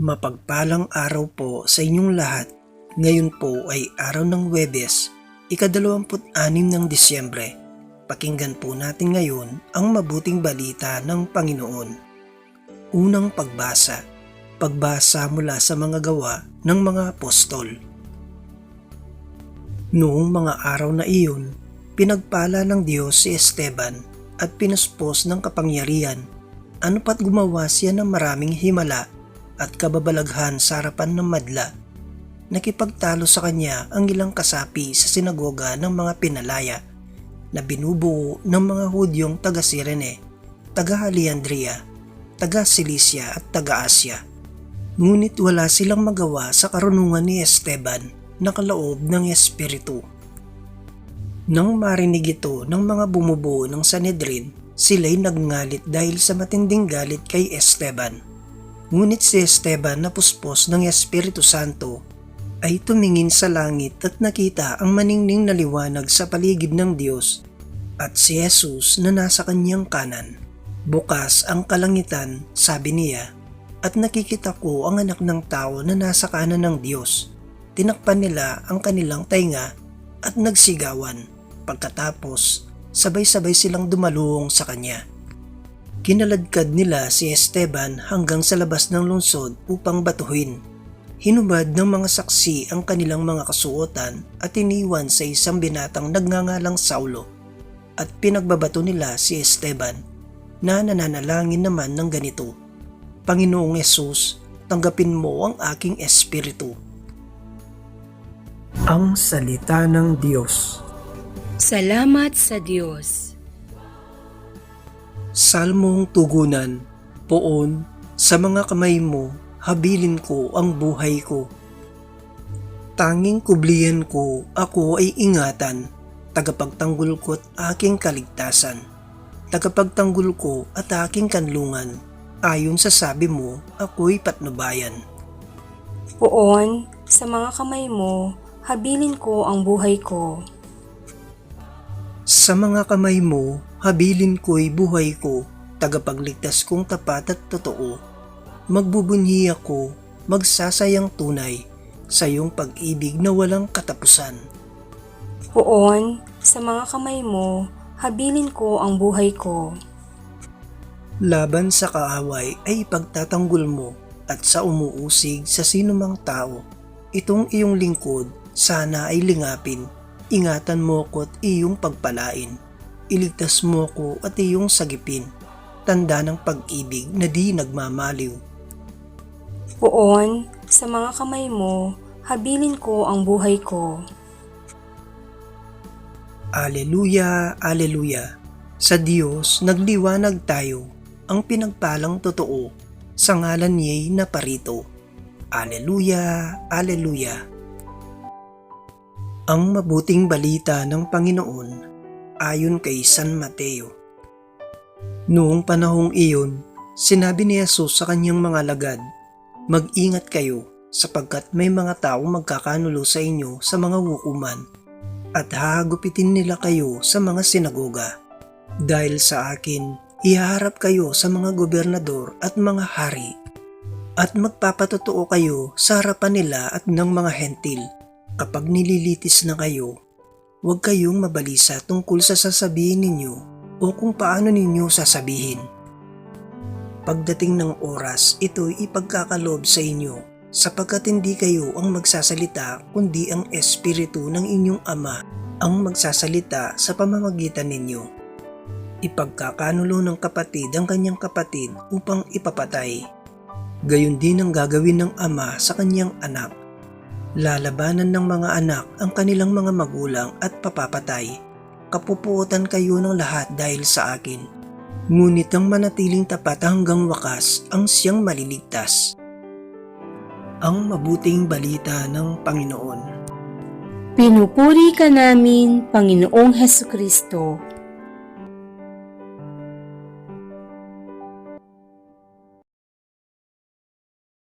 Mapagpalang araw po sa inyong lahat. Ngayon po ay araw ng Webes, ikadalawamput-anim ng Disyembre. Pakinggan po natin ngayon ang mabuting balita ng Panginoon. Unang pagbasa. Pagbasa mula sa mga gawa ng mga apostol. Noong mga araw na iyon, pinagpala ng Diyos si Esteban at pinuspos ng kapangyarihan. Ano pat gumawa siya ng maraming himala at kababalaghan sa harapan ng madla. Nakipagtalo sa kanya ang ilang kasapi sa sinagoga ng mga pinalaya na binubuo ng mga Hudyong taga Sirene, taga Alejandria, taga Cilicia at taga Asya. Ngunit wala silang magawa sa karunungan ni Esteban na kaloob ng Espiritu. Nang marinig ito ng mga bumubuo ng Sanedrin, sila'y nagngalit dahil sa matinding galit kay Esteban. Ngunit si Esteban na puspos ng Espiritu Santo ay tumingin sa langit at nakita ang maningning na liwanag sa paligid ng Diyos at si Jesus na nasa kanyang kanan. Bukas ang kalangitan, sabi niya, at nakikita ko ang anak ng tao na nasa kanan ng Diyos. Tinakpan nila ang kanilang tainga at nagsigawan. Pagkatapos, sabay-sabay silang dumalуong sa kanya. Kinaladkad nila si Esteban hanggang sa labas ng lungsod upang batuhin. Hinubad ng mga saksi ang kanilang mga kasuotan at iniwan sa isang binatang nagngangalang Saulo at pinagbabato nila si Esteban na nananalangin naman ng ganito. Panginoong Yesus, tanggapin mo ang aking espiritu. Ang Salita ng Diyos Salamat sa Diyos. Salmong Tugunan Poon, sa mga kamay mo, habilin ko ang buhay ko. Tanging kublihan ko, ako ay ingatan, tagapagtanggol ko't aking kaligtasan. Tagapagtanggol ko at aking kanlungan, ayon sa sabi mo, ako'y patnubayan. Poon, sa mga kamay mo, habilin ko ang buhay ko. Sa mga kamay mo, habilin ko'y buhay ko, tagapagligtas kong tapat at totoo. Magbubunyi ako, magsasayang tunay, sa iyong pag-ibig na walang katapusan. Poon, sa mga kamay mo, habilin ko ang buhay ko. Laban sa kaaway ay pagtatanggol mo at sa umuusig sa sinumang tao. Itong iyong lingkod sana ay lingapin. Ingatan mo ko't iyong pagpalain. Iligtas mo ko at iyong sagipin. Tanda ng pag-ibig na di nagmamaliw. Poon, sa mga kamay mo, habilin ko ang buhay ko. Aleluya, Aleluya. Sa Diyos nagliwanag tayo, ang pinagpalang totoo, sa ngalan niya'y naparito. Aleluya, Aleluya. Ang mabuting balita ng Panginoon ayon kay San Mateo. Noong panahong iyon, sinabi ni Jesus sa kanyang mga lagad, Mag-ingat kayo sapagkat may mga tao magkakanulo sa inyo sa mga hukuman at hahagupitin nila kayo sa mga sinagoga. Dahil sa akin, ihaharap kayo sa mga gobernador at mga hari at magpapatotoo kayo sa harapan nila at ng mga hentil. Kapag nililitis na kayo, huwag kayong mabalisa tungkol sa sasabihin ninyo o kung paano ninyo sasabihin. Pagdating ng oras, ito'y ipagkakalob sa inyo sapagkat hindi kayo ang magsasalita kundi ang Espiritu ng inyong Ama ang magsasalita sa pamamagitan ninyo. Ipagkakanulo ng kapatid ang kanyang kapatid upang ipapatay. Gayon din ang gagawin ng ama sa kanyang anak. Lalabanan ng mga anak ang kanilang mga magulang at papapatay. Kapupuotan kayo ng lahat dahil sa akin. Ngunit ang manatiling tapat hanggang wakas ang siyang maliligtas. Ang mabuting balita ng Panginoon. Pinupuri ka namin, Panginoong Heso Kristo.